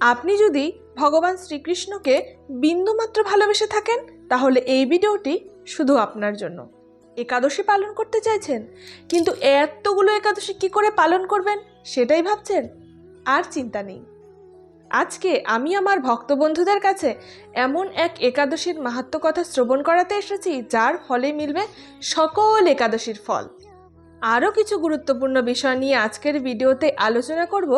আপনি যদি ভগবান শ্রীকৃষ্ণকে বিন্দুমাত্র ভালোবেসে থাকেন, তাহলে এই ভিডিওটি শুধু আপনার জন্য। একাদশী পালন করতে চাইছেন, কিন্তু এতগুলো একাদশী কি করে পালন করবেন সেটাই ভাবছেন? আর চিন্তা নেই। আজকে আমি আমার ভক্ত বন্ধুদের কাছে এমন এক একাদশীর মাহাত্ম কথা শ্রবণ করাতে এসেছি, যার ফলে মিলবে সকল একাদশীর ফল। আরও কিছু গুরুত্বপূর্ণ বিষয় নিয়ে আজকের ভিডিওতে আলোচনা করব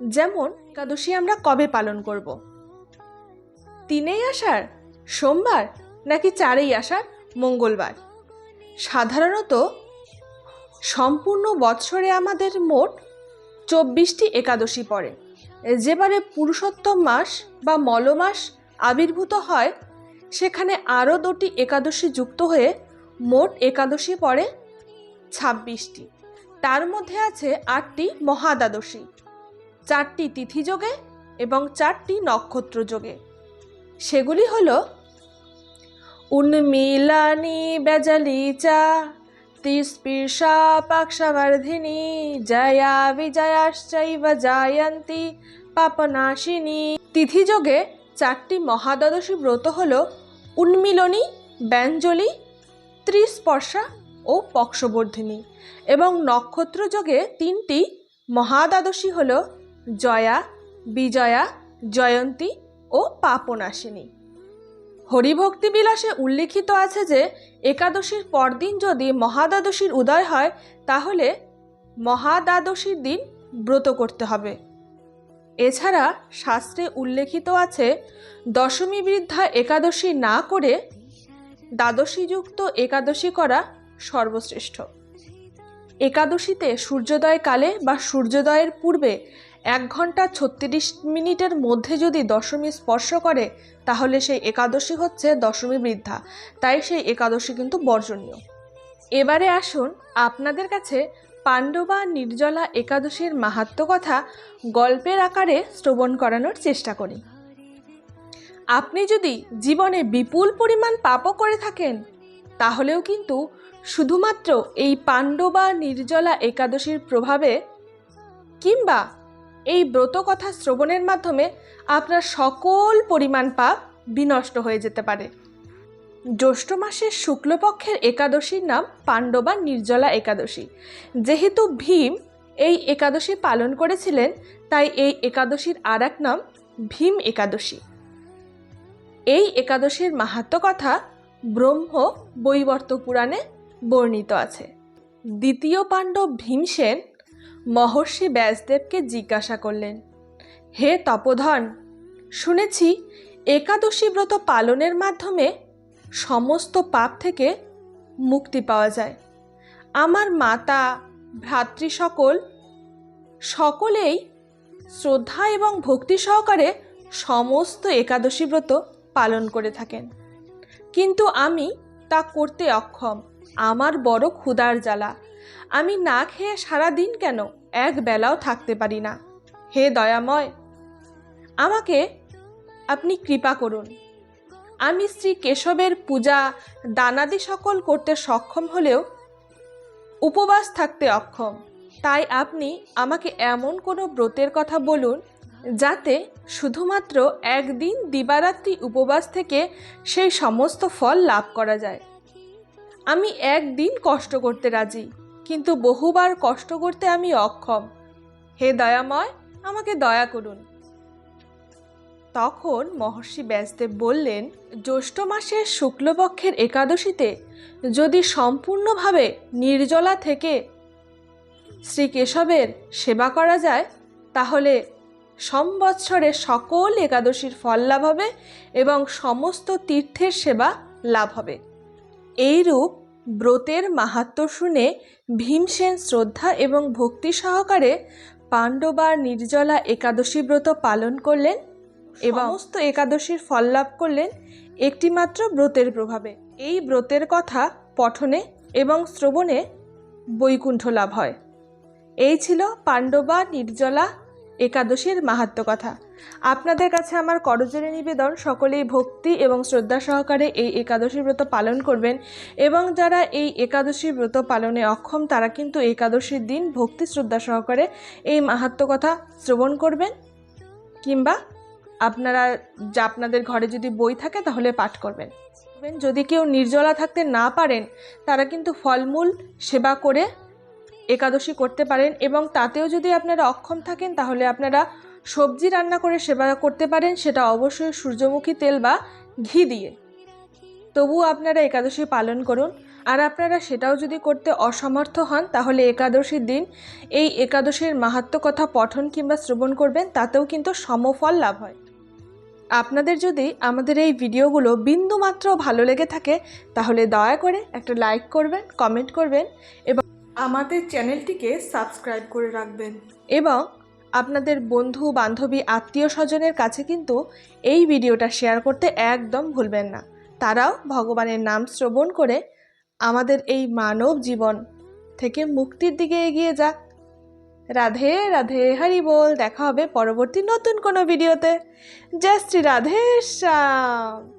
যেমন একাদশী আমরা কবে পালন করব? তিনেই আষাঢ়? সোমবার? নাকি চারেই আষাঢ়? মঙ্গলবার? সাধারণত সম্পূর্ণ বৎসরে আমাদের মোট চব্বিশটি একাদশী পড়ে। যেবারে পুরুষোত্তম মাস বা মলমাস আবির্ভূত হয়, সেখানে আরও দুটি একাদশী যুক্ত হয়ে মোট একাদশী পড়ে ছাব্বিশটি। তার মধ্যে আছে আটটি মহাদ্বাদশী। চারটি তিথিযোগে এবং চারটি নক্ষত্র যোগে। সেগুলি হল উন্মিলানি, বেজালি চা, তিস্পৃশা পাক্ষাবর্ধিনী জয়া বিজয়াশ্চৈব জায়ন্তী, পাপনাশিনী। তিথিযোগে চারটি মহাদ্বাদশী ব্রত হল উন্মিলনী, ব্যঞ্জলি, ত্রিস্পর্শা ও পক্ষবর্ধিনী এবং নক্ষত্র যোগে তিনটি মহাদ্বাদশী হল জয়া, বিজয়া, জয়ন্তী ও পাপনাশিনী। হরিভক্তি বিলাসে উল্লিখিত আছে যে, একাদশীর পরদিন যদি মহাদ্বাদশীর উদয় হয়, তাহলে মহাদ্বাদশীর দিন ব্রত করতে হবে। এছাড়া শাস্ত্রে উল্লেখিত আছে দশমী বৃদ্ধা একাদশী না করে দ্বাদশীযুক্ত একাদশী করা সর্বশ্রেষ্ঠ। একাদশীতে সূর্যোদয় কালে বা সূর্যোদয়ের পূর্বে এক ঘণ্টা ছত্রিশ মিনিটের মধ্যে যদি দশমী স্পর্শ করে, তাহলে সেই একাদশী হচ্ছে দশমী বৃদ্ধা। তাই সেই একাদশী কিন্তু বর্জনীয়। এবারে আসুন আপনাদের কাছে পাণ্ডবা নির্জলা একাদশীর মাহাত্ম কথা গল্পের আকারে শ্রবণ করানোর চেষ্টা করি। আপনি যদি জীবনে বিপুল পরিমাণ পাপও করে থাকেন, তাহলেও কিন্তু শুধুমাত্র এই পাণ্ডবা নির্জলা একাদশীর প্রভাবে কিংবা এই ব্রত কথা শ্রবণের মাধ্যমে আপনার সকল পরিমাণ পাপ বিনষ্ট হয়ে যেতে পারে। জ্যৈষ্ঠ মাসের শুক্লপক্ষের একাদশীর নাম পাণ্ডবা নির্জলা একাদশী। যেহেতু ভীম এই একাদশী পালন করেছিলেন, তাই এই একাদশীর আর এক নাম ভীম একাদশী। এই একাদশীর মাহাত্ম কথা ব্রহ্ম বৈবর্ত পুরাণে বর্ণিত আছে। দ্বিতীয় পাণ্ডব ভীমসেন মহর্ষি ব্যাসদেবকে জিজ্ঞাসা করলেন, হে তপোধন, শুনেছি একাদশী ব্রত পালনের মাধ্যমে সমস্ত পাপ থেকে মুক্তি পাওয়া যায়। আমার মাতা, ভ্রাতৃ সকল, সকলেই শ্রদ্ধা এবং ভক্তি সহকারে সমস্ত একাদশী ব্রত পালন করে থাকেন। কিন্তু আমি তা করতে অক্ষম। আমার বড় ক্ষুধার জ্বালা। আমি না খেয়ে সারা দিন কেন? এক বেলাও থাকতে পারি না। হে দয়াময়, আমাকে আপনি কৃপা করুন। আমি শ্রী কেশবের পূজা, দানাদি সকল করতে সক্ষম হলেও উপবাস থাকতে অক্ষম। তাই আপনি আমাকে এমন কোনো ব্রতের কথা বলুন, যাতে শুধুমাত্র একদিন দিবারাত্রি উপবাস থেকে সেই সমস্ত ফল লাভ করা যায়। আমি একদিন কষ্ট করতে রাজি। কিন্তু বহুবার কষ্ট করতে আমি অক্ষম। হে দয়াময়, আমাকে দয়া করুন। তখন মহর্ষি ব্যাসদেব বললেন, জ্যৈষ্ঠ মাসের শুক্লপক্ষের একাদশীতে যদি সম্পূর্ণভাবে নির্জলা থেকে শ্রী কেশবের সেবা করা যায়, তাহলে সম্বৎসরে সকল একাদশীর ফল লাভ হবে এবং সমস্ত তীর্থের সেবা লাভ হবে। এইরূপ ব্রতের মাহাত্ম শুনে ভীমসেন শ্রদ্ধা এবং ভক্তি সহকারে পাণ্ডবার নির্জলা একাদশী ব্রত পালন করলেন এবং সমস্ত একাদশীর ফল লাভ করলেন একটিমাত্র ব্রতের প্রভাবে। এই ব্রতের কথা পঠনে এবং শ্রবণে বৈকুণ্ঠ লাভ হয়। এই ছিল পাণ্ডবা নির্জলা একাদশীর মাহাত্ম কথা। আপনাদের কাছে আমার করজোরে নিবেদন, সকলেই ভক্তি এবং শ্রদ্ধা সহকারে এই একাদশী ব্রত পালন করবেন এবং যারা এই একাদশী ব্রত পালনে অক্ষম, তারা কিন্তু একাদশীর দিন ভক্তি, শ্রদ্ধা সহকারে এই মাহাত্ম কথা শ্রবণ করবেন কিংবা আপনারা যা আপনাদের ঘরে যদি বই থাকে তাহলে পাঠ করবেন। যদি কেউ নির্জলা থাকতে না পারেন, তারা কিন্তু ফলমূল সেবা করে একাদশী করতে পারেন এবং তাতেও যদি আপনারা অক্ষম থাকেন, তাহলে আপনারা সবজি রান্না করে সেবা করতে পারেন, সেটা অবশ্যই সূর্যমুখী তেল বা ঘি দিয়ে। তবুও আপনারা একাদশী পালন করুন। আর আপনারা সেটাও যদি করতে অসমর্থ হন, তাহলে একাদশীর দিন এই একাদশীর মাহাত্ম কথা পঠন কিংবা শ্রবণ করবেন, তাতেও কিন্তু সমফল লাভ হয়। আপনাদের যদি আমাদের এই ভিডিওগুলো বিন্দুমাত্র ভালো লেগে থাকে, তাহলে দয়া করে একটা লাইক করবেন, কমেন্ট করবেন এবং আমাদের চ্যানেলটিকে সাবস্ক্রাইব করে রাখবেন। এবং আপনাদের বন্ধু, বান্ধবী, আত্মীয় স্বজনের কাছে কিন্তু এই ভিডিওটা শেয়ার করতে একদম ভুলবেন না। তারাও ভগবানের নাম শ্রবণ করে আমাদের এই মানব জীবন থেকে মুক্তির দিকে এগিয়ে যাক। রাধে রাধে, হরি বল। দেখা হবে পরবর্তী নতুন কোনো ভিডিওতে। জয় শ্রী রাধে, শ্যাম।